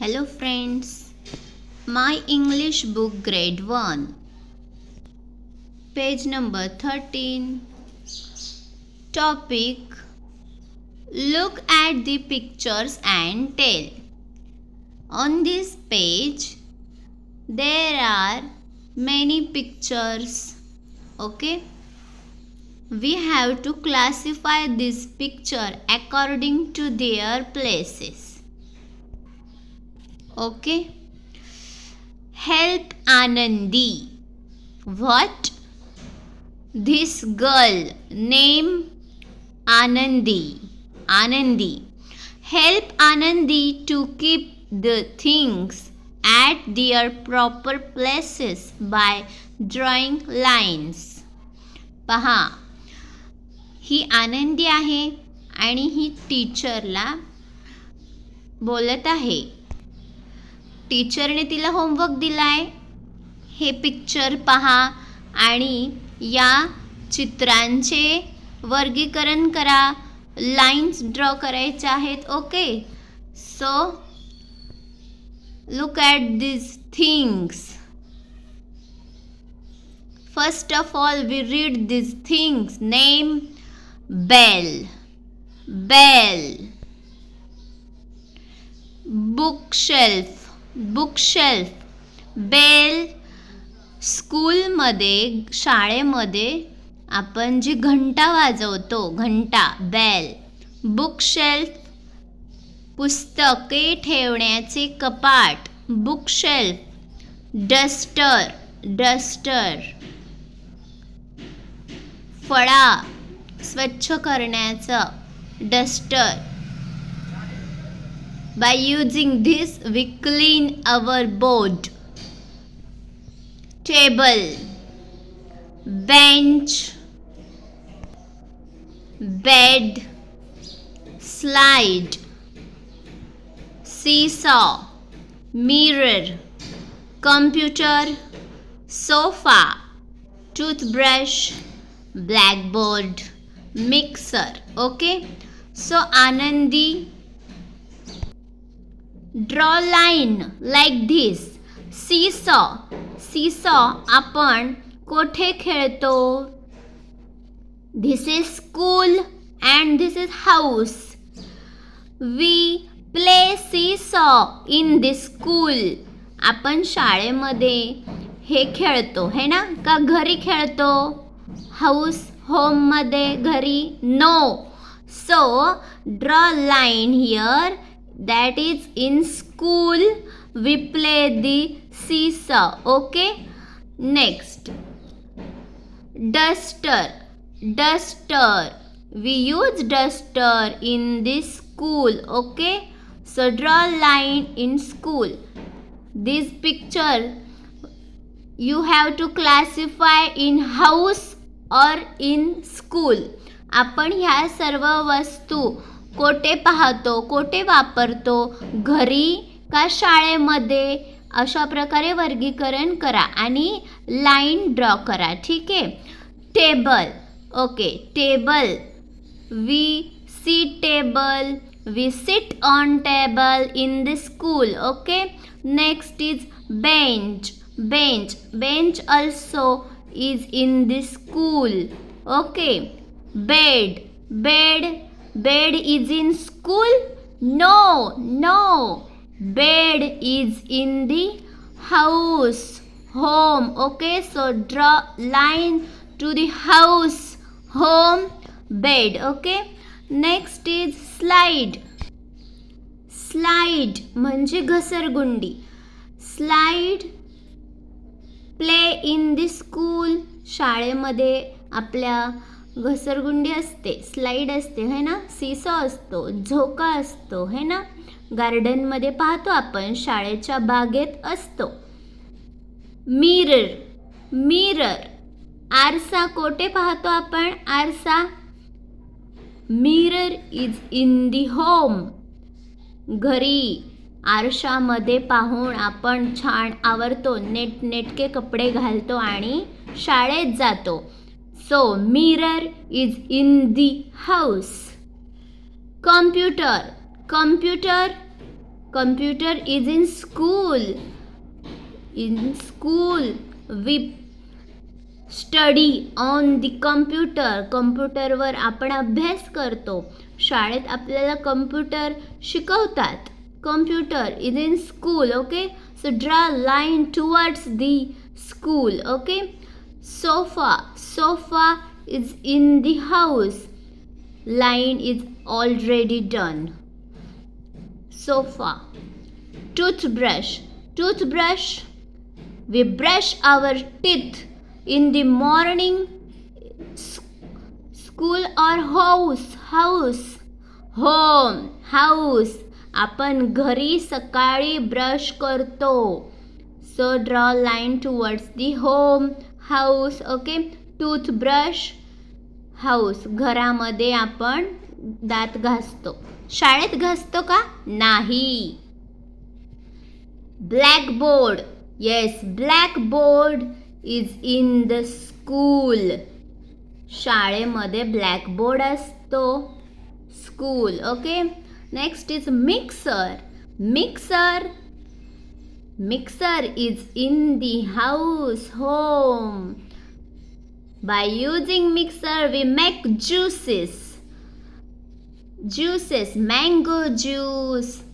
Hello, friends. My English book, grade 1, page number 13. Topic Look at the pictures and tell. On this page, there are many pictures. Okay, we have to classify this picture according to their places. Okay. Help Anandi. What? This girl name Anandi. Anandi. Help Anandi to keep the things at their proper places by drawing lines. पहा ही आनंदी आहे आणि ही टीचरला बोलत आहे टीचरने तिला homework दिलाय. हे पिक्चर पहा आणि या चित्रांचे वर्गीकरण करा. लाईन्स ड्रॉ करायच्या आहेत okay? So look at this things. First of all we read this things. Name bell. Bell. Bookshelf. Bookshelf. Bell स्कूलमध्ये शाळेमध्ये आपण जी घंटा वाजवतो घंटा बेल बुकशेल्फ पुस्तके ठेवण्याचे कपाट बुकशेल्फ डस्टर डस्टर फळा स्वच्छ करण्याचं duster By using this, we clean our board. Table, bench, bed, slide, seesaw, mirror, computer, sofa, toothbrush, blackboard, mixer. Okay, so Anandi draw line like this seesaw seesaw आपण कोठे खेळतो? This is school and this is house we play seesaw in this school आपण शाळेमध्ये हे खेळतो हे ना? का घरी खेळतो? हाऊस होममध्ये घरी? No so draw line here that is in school we play the seesaw okay next duster duster we use duster in this school okay so draw line in school this picture you have to classify in house or in school आपण ह्या सर्व वस्तू कोठे पाहतो कोठे वापरतो घरी का शाळेमध्ये? अशा प्रकारे वर्गीकरण करा आणि लाईन ड्रॉ करा ठीक आहे? Table okay table. We see table we sit on table in the school okay? Next is bench bench bench also is in the school okay? Bed bed bed is in school no no bed is in the house home okay so draw line to the house home bed okay next is slide slide म्हणजे घसरगुंडी slide play in the school शाळेमध्ये आपल्या घसरगुंडी असते slide असते है ना? Seesaw असतो झोका असतो है ना? गार्डनमध्ये पाहतो आपण शाळेच्या बागेत असतो. Mirror mirror. आरसा कोठे पाहतो आपण? आरसा? Mirror is in the home. घरी. आरशामध्ये पाहून आपण छान आवरतो नेट नेटके कपडे घालतो आणि शाळेत जातो. So, mirror is in the house. Computer. Computer. Computer is in school. In school. We study on the computer कम्प्युटरवर आपण अभ्यास करतो. शाळेत आपल्याला कम्प्युटर शिकवतात. Computer is in school okay so draw line towards the school okay sofa sofa is in the house line is already done sofa toothbrush toothbrush we brush our teeth in the morning S- school or house house home house आपण घरी सकाळी brush करतो so draw line towards the home house okay? Toothbrush house. घरामध्ये आपण दात घासतो. शाळेत घासतो का? नाही. Blackboard. Yes blackboard is in the school शाळेमध्ये ब्लॅकबोर्ड असतो. School okay? Next is mixer mixer Mixer is in the house, home. By using mixer, we make juices. Juices, mango juice,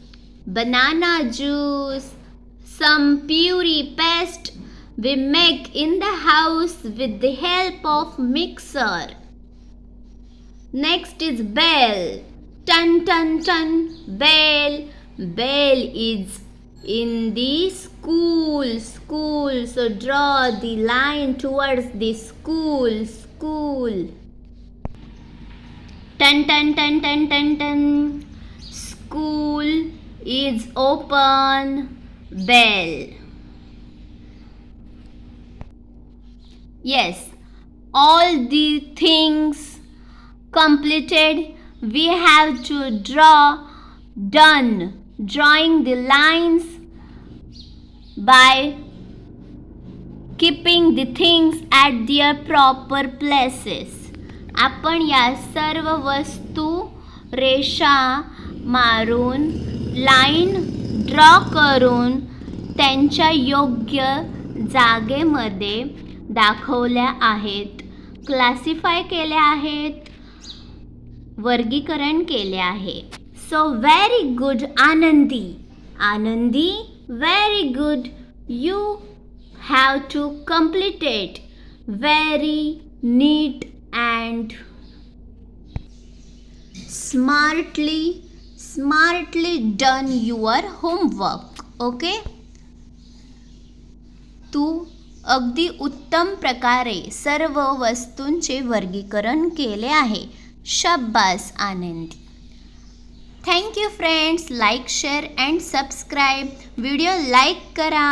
banana juice, some puree paste we make in the house with the help of mixer. Next is bell. Tun tun tun. Bell. Bell is in the school school so draw the line towards the school school Tan tan tan tan tan tan. School is open. Bell. Yes, all the things completed. We have to draw. Done. Drawing the lines by keeping the things at their proper places. आपण या सर्व वस्तू रेषा मारून line draw करून त्यांच्या योग्य जागेमध्ये दाखवल्या आहेत. क्लासिफाय केल्या आहेत. वर्गीकरण केले आहे. So very good Anandi. Anandi very good you have to complete it. Very neat and smartly smartly done your homework okay तू अगदी उत्तम प्रकारे सर्व वस्तूंचे वर्गीकरण केले आहे. शब्बास Anandi. Thank you friends like share and subscribe video like करा.